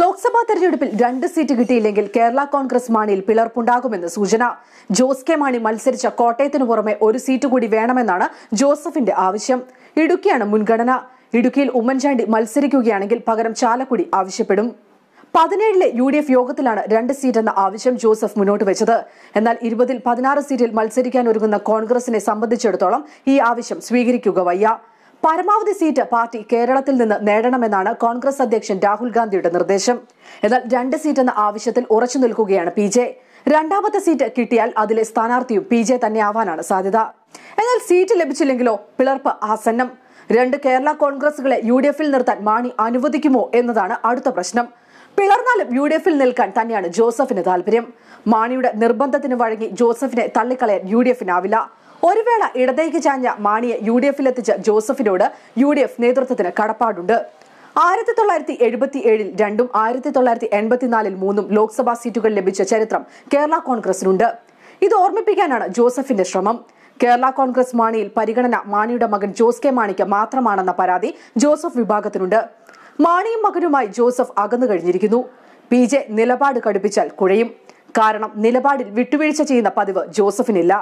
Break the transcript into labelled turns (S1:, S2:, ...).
S1: ലോക്സഭാ തെരഞ്ഞെടുപ്പിൽ രണ്ട് സീറ്റ് കിട്ടിയില്ലെങ്കിൽ കേരള കോൺഗ്രസ് മാണിയിൽ പിളർപ്പുണ്ടാകുമെന്ന് സൂചന. ജോസ് കെ മാണി മത്സരിച്ച കോട്ടയത്തിനു പുറമെ ഒരു സീറ്റ് കൂടി വേണമെന്നാണ് ജോസഫിന്റെ ആവശ്യം. ഇടുക്കിയാണ് മുൻഗണന. ഇടുക്കിയിൽ ഉമ്മൻചാണ്ടി മത്സരിക്കുകയാണെങ്കിൽ പകരം ചാലക്കുടി ആവശ്യപ്പെടും. പതിനേഴിലെ യു ഡി എഫ് യോഗത്തിലാണ് രണ്ട് സീറ്റ് എന്ന ആവശ്യം ജോസഫ് മുന്നോട്ട് വെച്ചത്. എന്നാൽ ഇരുപതിൽ പതിനാറ് സീറ്റിൽ മത്സരിക്കാൻ ഒരുങ്ങുന്ന കോൺഗ്രസിനെ സംബന്ധിച്ചിടത്തോളം ഈ ആവശ്യം സ്വീകരിക്കുക പരമാവധി സീറ്റ് പാർട്ടി കേരളത്തിൽ നിന്ന് നേടണമെന്നാണ് കോൺഗ്രസ് അധ്യക്ഷൻ രാഹുൽ ഗാന്ധിയുടെ നിർദ്ദേശം. എന്നാൽ രണ്ട് സീറ്റ് എന്ന ആവശ്യത്തിൽ ഉറച്ചു നിൽക്കുകയാണ് പി ജെ. രണ്ടാമത്തെ സീറ്റ് കിട്ടിയാൽ അതിലെ സ്ഥാനാർത്ഥിയും പി ജെ തന്നെയാവാനാണ് സാധ്യത. എന്നാൽ സീറ്റ് ലഭിച്ചില്ലെങ്കിലോ പിളർപ്പ് ആസന്നം. രണ്ട് കേരള കോൺഗ്രസുകളെ യു ഡി എഫിൽ നിർത്താൻ മാണി അനുവദിക്കുമോ എന്നതാണ് അടുത്ത പ്രശ്നം. പിളർന്നാലും യു ഡി എഫിൽ നിൽക്കാൻ തന്നെയാണ് ജോസഫിന് താല്പര്യം. മാണിയുടെ നിർബന്ധത്തിന് വഴങ്ങി ജോസഫിനെ തള്ളിക്കളയാൻ യു ഡി എഫിനാവില്ല. ഒരു വേള ഇടതേക്ക് ചാഞ്ഞ മാണിയെ യു ഡി എഫിലെത്തിച്ച ജോസഫിനോട് യു ഡി എഫ് നേതൃത്വത്തിന് കടപ്പാടുണ്ട്. ആയിരത്തി തൊള്ളായിരത്തി എഴുപത്തി ഏഴിൽ രണ്ടും ആയിരത്തി തൊള്ളായിരത്തി എൺപത്തിനാലിൽ മൂന്നും ലോക്സഭാ സീറ്റുകൾ ലഭിച്ച ചരിത്രം കേരള കോൺഗ്രസിനുണ്ട്. ഇത് ഓർമ്മിപ്പിക്കാനാണ് ജോസഫിന്റെ ശ്രമം. കേരള കോൺഗ്രസ് മാണിയിൽ പരിഗണന മാണിയുടെ മകൻ ജോസ് കെ മാണിക്ക് മാത്രമാണെന്ന പരാതി ജോസഫ് വിഭാഗത്തിനുണ്ട്. മാണിയും മകനുമായി ജോസഫ് അകന്നു കഴിഞ്ഞിരിക്കുന്നു. പി ജെ നിലപാട് കടുപ്പിച്ചാൽ കുഴയും. കാരണം നിലപാടിൽ വിട്ടുവീഴ്ച ചെയ്യുന്ന പതിവ് ജോസഫിനില്ല.